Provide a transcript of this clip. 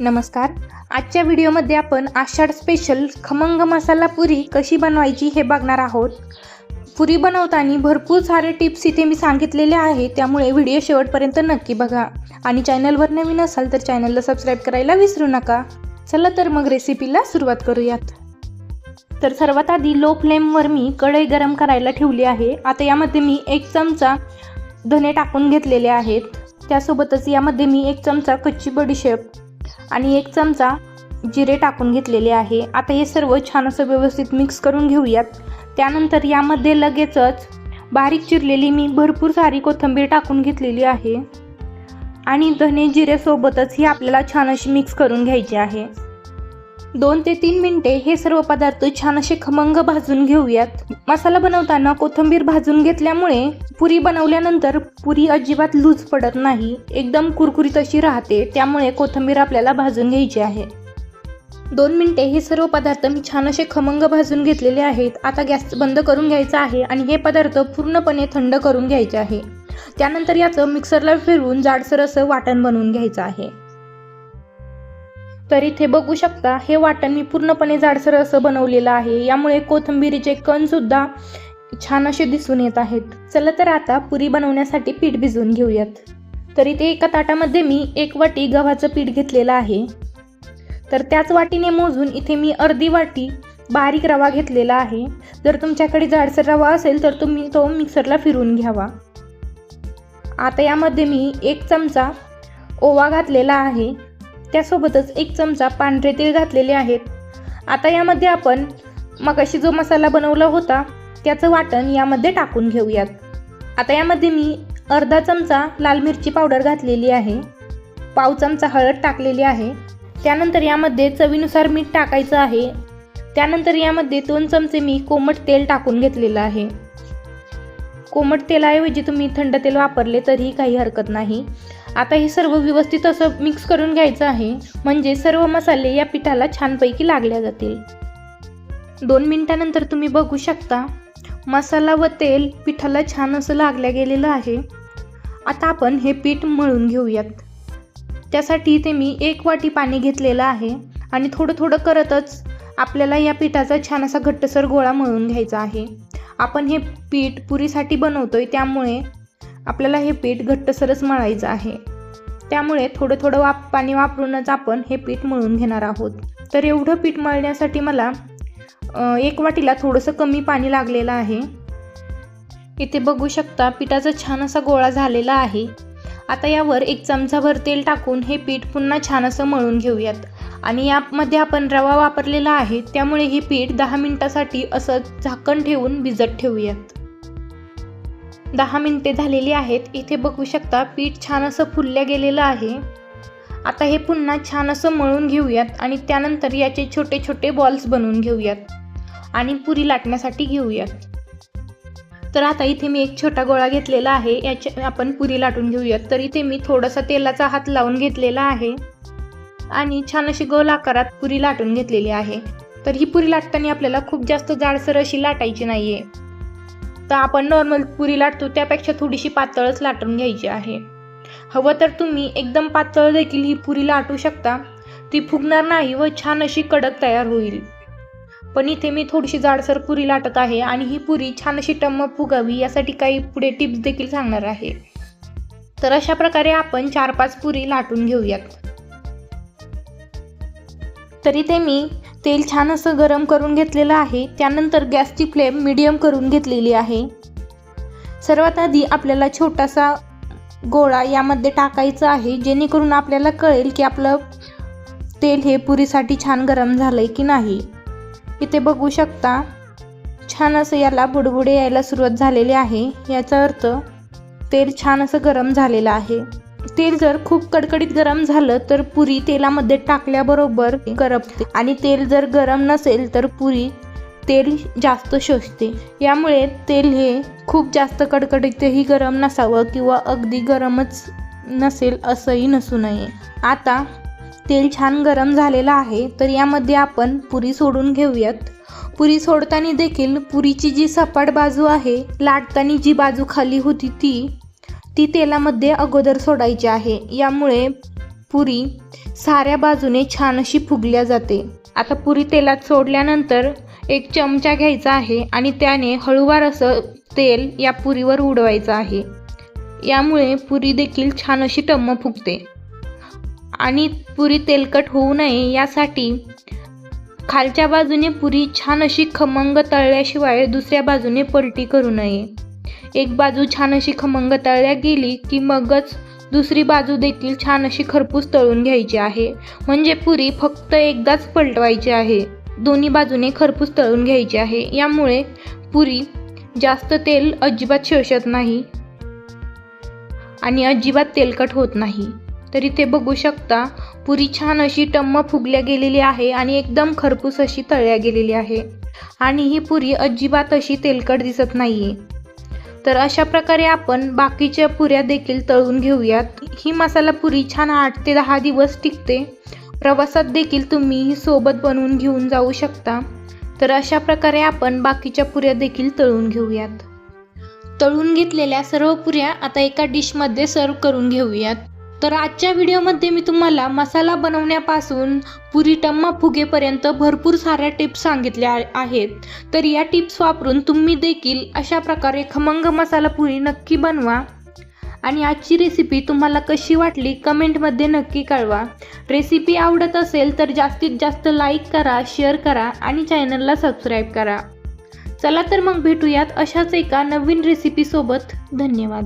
नमस्कार. आजच्या व्हिडिओमध्ये आपण आषाढ स्पेशल खमंग मसाला पुरी कशी बनवायची हे बघणार आहोत. पुरी बनवताना भरपूर सारे टिप्स इथे मी सांगितलेले आहे त्यामुळे व्हिडिओ शेवटपर्यंत नक्की बघा. आणि चॅनलवर नवीन असाल तर चॅनलला सबस्क्राईब करायला विसरू नका. चला तर मग रेसिपीला सुरुवात करूयात. तर सर्वात आधी लो फ्लेमवर मी कढई गरम करायला ठेवली आहे. आता यामध्ये मी एक चमचा धने टाकून घेतलेले आहेत. त्यासोबतच यामध्ये मी एक चमचा कच्ची बडीशेप आणि एक चमचा जिरे टाकून घेतलेले आहे. आता हे सर्व छान असं व्यवस्थित मिक्स करून घेऊयात. त्यानंतर यामध्ये लगेचच बारीक चिरलेली मी भरपूर सारी कोथिंबीर टाकून घेतलेली आहे. आणि धने जिरेसोबतच ही आपल्याला छान अशी मिक्स करून घ्यायची आहे. दोन ते तीन मिनटे हे सर्व पदार्थ छान असे खमंग भाजून घेऊयात. मसाला बनवताना कोथिंबीर भाजून घेतल्यामुळे पुरी बनवल्यानंतर पुरी अजिबात लूज पडत नाही एकदम कुरकुरीत अशी राहते त्यामुळे कोथिंबीर आपल्याला भाजून घ्यायची आहे. दोन मिनटे हे सर्व पदार्थ मी छान असे खमंग भाजून घेतलेले आहेत आता गॅस बंद करून घ्यायचा आहे आणि हे पदार्थ पूर्णपणे थंड करून घ्यायचे आहे. त्यानंतर याचं मिक्सरला फिरवून जाडसर असं वाटण बनवून घ्यायचं आहे. तर इथे बघू शकता हे वाटण मी पूर्णपणे जाडसर असं बनवलेलं आहे. यामुळे कोथिंबिरीचे कणसुद्धा छान असे दिसून येत आहेत. चला तर आता पुरी बनवण्यासाठी पीठ भिजवून घेऊयात. तर इथे एका ताटामध्ये मी एक वाटी गव्हाचं पीठ घेतलेलं आहे. तर त्याच वाटीने मोजून इथे मी अर्धी वाटी बारीक रवा घेतलेला आहे. जर तुमच्याकडे जाडसर रवा असेल तर तुम्ही तो मिक्सरला फिरवून घ्यावा. आता यामध्ये मी एक चमचा ओवा घातलेला आहे. त्यासोबतच एक चमचा पांढरे तीळ घातलेले आहेत. आता यामध्ये आपण मगाशी जो मसाला बनवला होता त्याचं वाटण यामध्ये टाकून घेऊयात. आता यामध्ये मी अर्धा चमचा लाल मिरची पावडर घातलेली आहे. पाव चमचा हळद टाकलेली आहे. त्यानंतर यामध्ये चवीनुसार मीठ टाकायचं आहे. त्यानंतर यामध्ये दोन चमचे मी कोमट तेल टाकून घेतलेलं आहे. कोमट तेलाऐवजी तुम्ही थंड तेल वापरले तरीही काही हरकत नाही. आता हे सर्व व्यवस्थित असं मिक्स करून घ्यायचं आहे. म्हणजे सर्व मसाले या पिठाला छानपैकी लागल्या जातील. दोन मिनटानंतर तुम्ही बघू शकता. मसाला व तेल पिठाला छान असं लागल्या गेलेलं आहे. आता आपण हे पीठ मळून घेऊयात. त्यासाठी ते मी एक वाटी पाणी घेतलेलं आहे. आणि थोडं थोडं करतच आपल्याला या पिठाचा छान असा घट्टसर गोळा मळून घ्यायचा आहे. आपण हे पीठ पुरीसाठी बनवतोय त्यामुळे आपल्याला हे पीठ घट्टसरच मळायचं आहे. त्यामुळे थोडं थोडं वाप पाणी वापरूनच आपण हे पीठ मळून घेणार आहोत. तर एवढं पीठ मळण्यासाठी मला एक वाटीला थोडंसं कमी पाणी लागलेलं आहे. इथे बघू शकता पिठाचा छान असा गोळा झालेला आहे. आता यावर एक चमचाभर तेल टाकून हे पीठ पुन्हा छान असं मळून घेऊयात. आणि यामध्ये आपण रवा वापरलेला आहे त्यामुळे हे पीठ दहा मिनटासाठी असं झाकण ठेवून भिजत ठेवूयात. दहा मिनिटे झालेली आहेत. इथे बघू शकता पीठ छान असं फुलल्या गेलेलं आहे. आता हे पुन्हा छान असं मळून घेऊयात आणि त्यानंतर याचे छोटे छोटे बॉल्स बनवून घेऊयात आणि पुरी लाटण्यासाठी घेऊयात. तर आता इथे मी एक छोटा गोळा घेतलेला आहे. याचे आपण पुरी लाटून घेऊयात. तर इथे मी थोडासा तेलाचा हात लावून घेतलेला आहे आणि छान अशी गोल आकारात पुरी लाटून घेतलेली आहे. तर ही पुरी लाटताना आपल्याला खूप जास्त जाडसर अशी लाटायची नाही आहे तर आपण नॉर्मल पुरी लाटतो त्यापेक्षा थोडीशी पातळच लाटून घ्यायची आहे. हवं तर तुम्ही एकदम पातळ देखील ही पुरी लाटू शकता. ती फुगणार नाही व छान अशी कडक तयार होईल. पण इथे मी थोडीशी जाडसर पुरी लाटत आहे आणि ही पुरी छान अशी टम्म फुगावी यासाठी काही पुढे टिप्स देखील सांगणार आहे. तर अशा प्रकारे आपण चार पाच पुरी लाटून घेऊयात. तर इथे मी तेल छान असं गरम करून घेतलेलं आहे. त्यानंतर गॅसची फ्लेम मिडियम करून घेतलेली आहे. सर्वात आधी आपल्याला छोटासा गोळा यामध्ये टाकायचा आहे. जेणेकरून आपल्याला कळेल की आपलं तेल हे पुरीसाठी छान गरम झालं आहे की नाही. इथे बघू शकता छान असं याला बुडबुडे यायला सुरुवात झालेली आहे. याचा अर्थ तेल छान असं गरम झालेलं आहे. तेल जर खूप कडकडीत गरम झालं तर पुरी तेलामध्ये टाकल्याबरोबर करपते. आणि तेल जर गरम नसेल तर पुरी तेल जास्त शोषते. यामुळे तेल हे खूप जास्त कडकडीतही गरम नसावं किंवा अगदी गरमच नसेल असंही नसू नये. आता तेल छान गरम झालेलं आहे तर यामध्ये आपण पुरी सोडून घेऊयात. पुरी सोडताना देखील पुरीची जी सपाट बाजू आहे लाटताना जी बाजू खाली होती ती ती तेलामध्ये अगोदर सोडायची आहे. यामुळे पुरी साऱ्या बाजूने छान अशी फुगल्या जाते. आता पुरी तेलात सोडल्यानंतर एक चमचा घ्यायचा आहे आणि त्याने हळूवार असं तेल या पुरीवर उडवायचं आहे. यामुळे पुरी देखील छान अशी टम्म फुगते. आणि पुरी तेलकट होऊ नये यासाठी खालच्या बाजूने पुरी छान अशी खमंग तळल्याशिवाय दुसऱ्या बाजूने पलटी करू नये. एक बाजू छान अशी खमंग तळल्या गेली की मगच दुसरी बाजू देखील छान अशी खरपूस तळून घ्यायची आहे. म्हणजे पुरी फक्त एकदाच पलटवायची आहे. दोन्ही बाजूने खरपूस तळून घ्यायची आहे. यामुळे पुरी जास्त तेल अजिबात शोषत नाही आणि अजिबात तेलकट होत नाही. तर इथे बघू शकता पुरी छान अशी टम्म फुगल्या गेलेली आहे आणि एकदम खरपूस अशी तळल्या गेलेली आहे. आणि ही पुरी अजिबात अशी तेलकट दिसत नाहीये. तर अशा प्रकारे आपण बाकीच्या पुऱ्या देखील तळून घेऊयात. ही मसाला पुरी छान आठ ते दहा दिवस टिकते. प्रवासात देखील तुम्ही ही सोबत बनवून घेऊन जाऊ शकता. तर अशा प्रकारे आपण बाकीच्या पुऱ्या देखील तळून घेऊयात. तळून घेतलेल्या सर्व पुऱ्या आता एका डिशमध्ये सर्व करून घेऊयात. तर आजच्या व्हिडिओमध्ये मी तुम्हाला मसाला बनवण्यापासून पुरी टम्मा फुगेपर्यंत भरपूर साऱ्या टिप्स सांगितल्या आहेत. तर या टिप्स वापरून तुम्ही देखील अशा प्रकारे खमंग मसाला पुरी नक्की बनवा. आणि आजची रेसिपी तुम्हाला कशी वाटली कमेंटमध्ये नक्की कळवा. रेसिपी आवडत असेल तर जास्तीत जास्त लाईक करा शेअर करा आणि चॅनलला सबस्क्राईब करा. चला तर मग भेटूयात अशाच एका नवीन रेसिपीसोबत धन्यवाद.